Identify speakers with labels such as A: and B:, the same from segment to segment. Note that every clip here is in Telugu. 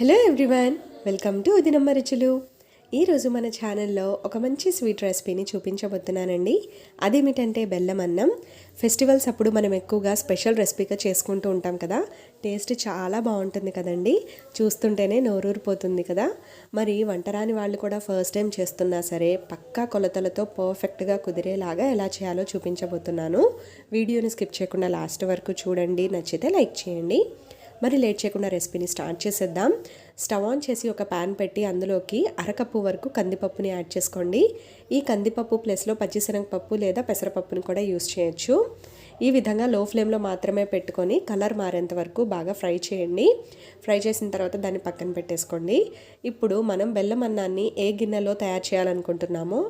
A: Hello everyone welcome to Udinamma రుచులు ఈరోజు మన ఛానల్లో ఒక మంచి స్వీట్ రెసిపీని చూపించబోతున్నానండి. అదేమిటంటే బెల్లం అన్నం. ఫెస్టివల్స్ అప్పుడు మనం ఎక్కువగా స్పెషల్ రెసిపీగా చేసుకుంటూ ఉంటాం కదా. టేస్ట్ చాలా బాగుంటుంది కదండి. చూస్తుంటేనే నోరూరిపోతుంది కదా. మరి వంటరాని వాళ్ళు కూడా ఫస్ట్ టైం చేస్తున్నా సరే పక్కా కొలతలతో పర్ఫెక్ట్గా కుదిరేలాగా ఎలా చేయాలో చూపించబోతున్నాను. వీడియోని స్కిప్ చేయకుండా లాస్ట్ వరకు చూడండి నచ్చితే లైక్ చేయండి. మరి లేట్ చేయకుండా రెసిపీని స్టార్ట్ చేసేద్దాం. స్టవ్ ఆన్ చేసి ఒక ప్యాన్ పెట్టి అందులోకి అరకప్పు వరకు కందిపప్పుని యాడ్ చేసుకోండి. ఈ కందిపప్పు ప్లస్లో పచ్చిశనగపప్పు లేదా పెసరపప్పుని కూడా యూస్ చేయొచ్చు. ఈ విధంగా లో ఫ్లేమ్లో మాత్రమే పెట్టుకొని కలర్ మారేంత వరకు బాగా ఫ్రై చేయండి. ఫ్రై చేసిన తర్వాత దాన్ని పక్కన పెట్టేసుకోండి. ఇప్పుడు మనం బెల్లం అన్నాన్ని ఏ గిన్నెలో తయారు చేయాలనుకుంటున్నామో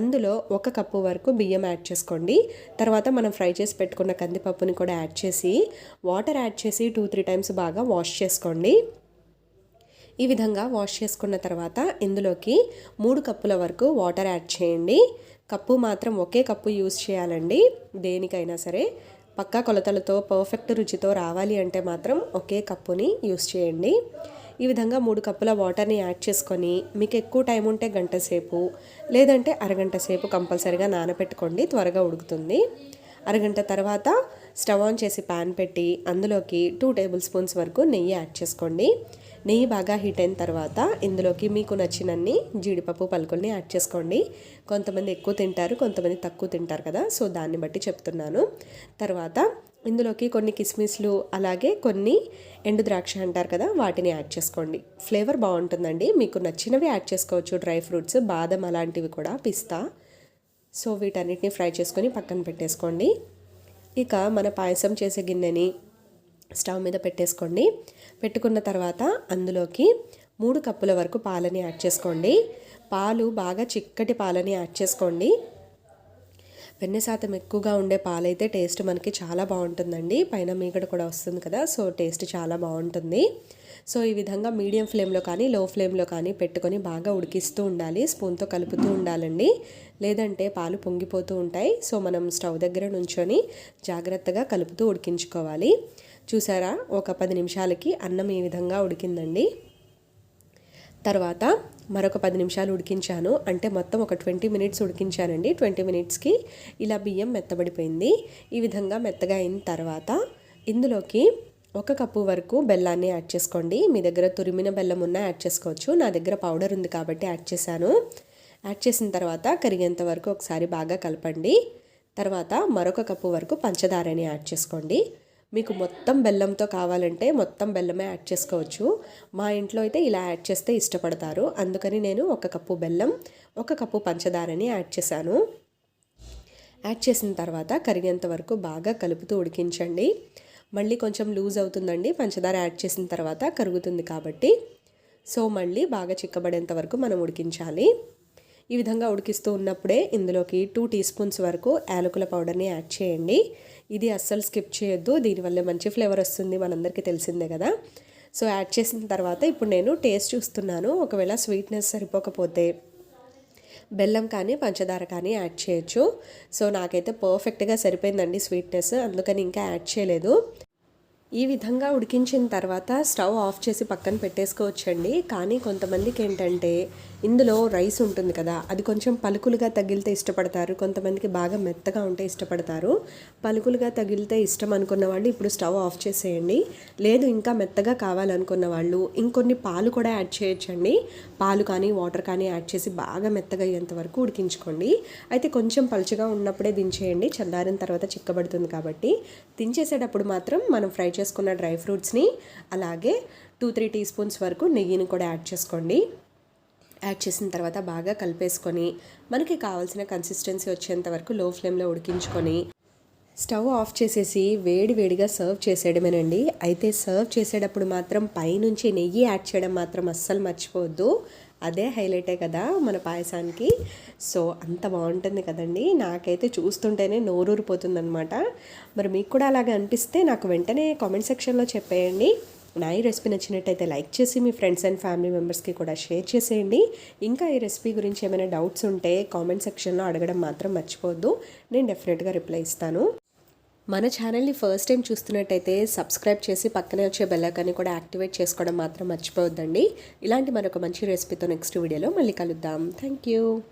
A: అందులో ఒక కప్పు వరకు బియ్యం యాడ్ చేసుకోండి. తర్వాత మనం ఫ్రై చేసి పెట్టుకున్న కందిపప్పుని కూడా యాడ్ చేసి వాటర్ యాడ్ చేసి టూ త్రీ టైమ్స్ బాగా వాష్ చేసుకోండి. ఈ విధంగా వాష్ చేసుకున్న తర్వాత ఇందులోకి మూడు కప్పుల వరకు వాటర్ యాడ్ చేయండి. కప్పు మాత్రం ఒకే కప్పు యూస్ చేయాలండి. దేనికైనా సరే. పక్కా కొలతలతో పర్ఫెక్ట్ రుచితో రావాలి అంటే మాత్రం ఒకే కప్పుని యూస్ చేయండి. ఈ విధంగా మూడు కప్పుల వాటర్ని యాడ్ చేసుకొని మీకు ఎక్కువ టైం ఉంటే గంట సేపు లేదంటే అరగంట సేపు కంపల్సరిగా నానబెట్టుకోండి త్వరగా ఉడుకుతుంది. అరగంట తర్వాత స్టవ్ ఆన్ చేసి ప్యాన్ పెట్టి అందులోకి టూ టేబుల్ స్పూన్స్ వరకు నెయ్యి యాడ్ చేసుకోండి. నెయ్యి బాగా హీట్ అయిన తర్వాత ఇందులోకి మీకు నచ్చినన్ని జీడిపప్పు పలుకుల్ని యాడ్ చేసుకోండి. కొంతమంది ఎక్కువ తింటారు కొంతమంది తక్కువ తింటారు కదా సో దాన్ని బట్టి చెప్తున్నాను. తర్వాత ఇందులోకి కొన్ని కిస్మిస్లు అలాగే కొన్ని ఎండు ద్రాక్ష అంటారు కదా వాటిని యాడ్ చేసుకోండి. ఫ్లేవర్ బాగుంటుందండి. మీకు నచ్చినవి యాడ్ చేసుకోవచ్చు. డ్రై ఫ్రూట్స్ బాదం అలాంటివి కూడా పిస్తా. సో వీటన్నిటిని ఫ్రై చేసుకొని పక్కన పెట్టేసుకోండి. ఇక మన పాయసం చేసే గిన్నెని స్టవ్ మీద పెట్టేసుకోండి. పెట్టుకున్న తర్వాత అందులోకి మూడు కప్పుల వరకు పాలని యాడ్ చేసుకోండి. పాలు బాగా చిక్కటి పాలని యాడ్ చేసుకోండి. వెన్న శాతం ఎక్కువగా ఉండే పాలైతే టేస్ట్ మనకి చాలా బాగుంటుందండి. పైన మీగడ కూడా వస్తుంది కదా సో టేస్ట్ చాలా బాగుంటుంది. సో ఈ విధంగా మీడియం ఫ్లేమ్లో కానీ లో ఫ్లేమ్లో కానీ పెట్టుకొని బాగా ఉడికిస్తూ ఉండాలి స్పూన్తో కలుపుతూ ఉండాలండి. లేదంటే పాలు పొంగిపోతూ ఉంటాయి సో మనం స్టవ్ దగ్గర నుంచొని జాగ్రత్తగా కలుపుతూ ఉడికించుకోవాలి. చూసారా ఒక పది నిమిషాలకి అన్నం ఈ విధంగా ఉడికిందండి. తర్వాత మరొక పది నిమిషాలు ఉడికించాను. అంటే మొత్తం ఒక ట్వంటీ మినిట్స్ ఉడికించానండి. ట్వంటీ మినిట్స్కి ఇలా బియ్యం మెత్తబడిపోయింది. ఈ విధంగా మెత్తగా అయిన తర్వాత ఇందులోకి ఒక కప్పు వరకు బెల్లాన్ని యాడ్ చేసుకోండి. మీ దగ్గర తురిమిన బెల్లం ఉన్నా యాడ్ చేసుకోవచ్చు. నా దగ్గర పౌడర్ ఉంది కాబట్టి యాడ్ చేశాను. యాడ్ చేసిన తర్వాత కరిగేంత వరకు ఒకసారి బాగా కలపండి. తర్వాత మరొక కప్పు వరకు పంచదారని యాడ్ చేసుకోండి. మీకు మొత్తం బెల్లంతో కావాలంటే మొత్తం బెల్లమే యాడ్ చేసుకోవచ్చు. మా ఇంట్లో అయితే ఇలా యాడ్ చేస్తే ఇష్టపడతారు. అందుకని నేను ఒక కప్పు బెల్లం ఒక కప్పు పంచదారని యాడ్ చేశాను. యాడ్ చేసిన తర్వాత కరిగేంత వరకు బాగా కలుపుతూ ఉడికించండి. మళ్ళీ కొంచెం లూజ్ అవుతుందండి. పంచదార యాడ్ చేసిన తర్వాత కరుగుతుంది కాబట్టి సో మళ్ళీ బాగా చిక్కబడేంత వరకు మనం ఉడికించాలి. ఈ విధంగా ఉడికిస్తూ ఉన్నప్పుడే ఇందులోకి టూ టీ స్పూన్స్ వరకు యాలకుల పౌడర్ని యాడ్ చేయండి. ఇది అస్సలు స్కిప్ చేయొద్దు. దీనివల్ల మంచి ఫ్లేవర్ వస్తుంది. మనందరికీ తెలిసిందే కదా. సో యాడ్ చేసిన తర్వాత ఇప్పుడు నేను టేస్ట్ చూస్తున్నాను. ఒకవేళ స్వీట్నెస్ సరిపోకపోతే బెల్లం కానీ పంచదార కానీ యాడ్ చేయొచ్చు. సో నాకైతే పర్ఫెక్ట్గా సరిపోయిందండి స్వీట్నెస్ అందుకని ఇంకా యాడ్ చేయలేదు. ఈ విధంగా ఉడికించిన తర్వాత స్టవ్ ఆఫ్ చేసి పక్కన పెట్టేసుకోవచ్చండి. కానీ కొంతమందికి ఏంటంటే ఇందులో రైస్ ఉంటుంది కదా అది కొంచెం పలుకులుగా తగిలితే ఇష్టపడతారు. కొంతమందికి బాగా మెత్తగా ఉంటే ఇష్టపడతారు. పలుకులుగా తగిలితే ఇష్టం అనుకున్న వాళ్ళు ఇప్పుడు స్టవ్ ఆఫ్ చేసేయండి. లేదు ఇంకా మెత్తగా కావాలనుకున్న వాళ్ళు ఇంకొన్ని పాలు కూడా యాడ్ చేయొచ్చండి. పాలు కానీ వాటర్ కానీ యాడ్ చేసి బాగా మెత్తగా అయ్యేంత వరకు ఉడికించుకోండి. అయితే కొంచెం పలుచగా ఉన్నప్పుడే దించేయండి. చల్లారిన తర్వాత చిక్కబడుతుంది కాబట్టి దించేసేటప్పుడు మాత్రం మనం ఫ్రై చేసుకున్న డ్రై ఫ్రూట్స్ని అలాగే టూ త్రీ టీ స్పూన్స్ వరకు నెయ్యిని కూడా యాడ్ చేసుకోండి. యాడ్ చేసిన తర్వాత బాగా కలిపేసుకొని మనకి కావాల్సిన కన్సిస్టెన్సీ వచ్చేంత వరకు లో ఫ్లేమ్లో ఉడికించుకొని స్టవ్ ఆఫ్ చేసేసి వేడి వేడిగా సర్వ్ చేసేయడమేనండి. అయితే సర్వ్ చేసేటప్పుడు మాత్రం పైనుంచి నెయ్యి యాడ్ చేయడం మాత్రం అస్సలు మర్చిపోవద్దు. అదే హైలైటే కదా మన పాయసానికి. సో అంత బాగుంటుంది కదండి. నాకైతే చూస్తుంటేనే నోరూరిపోతుందనమాట మరి మీకు కూడా అలాగే అనిపిస్తే నాకు వెంటనే కామెంట్ సెక్షన్లో చెప్పేయండి. నా ఈ రెసిపీ నచ్చినట్టయితే లైక్ చేసి మీ ఫ్రెండ్స్ అండ్ ఫ్యామిలీ మెంబర్స్కి కూడా షేర్ చేసేయండి. ఇంకా ఈ రెసిపీ గురించి ఏమైనా డౌట్స్ ఉంటే కామెంట్ సెక్షన్లో అడగడం మాత్రం మర్చిపోవద్దు. నేను డెఫినెట్గా రిప్లై ఇస్తాను. మన ఛానల్ని ఫస్ట్ టైం చూస్తున్నట్టయితే సబ్స్క్రైబ్ చేసి పక్కనే వచ్చే బెల్లైకాన్ని కూడా యాక్టివేట్ చేసుకోవడం మాత్రం మర్చిపోవద్దండి. ఇలాంటి మరొక మంచి రెసిపీతో నెక్స్ట్ వీడియోలో మళ్ళీ కలుద్దాం. Thank you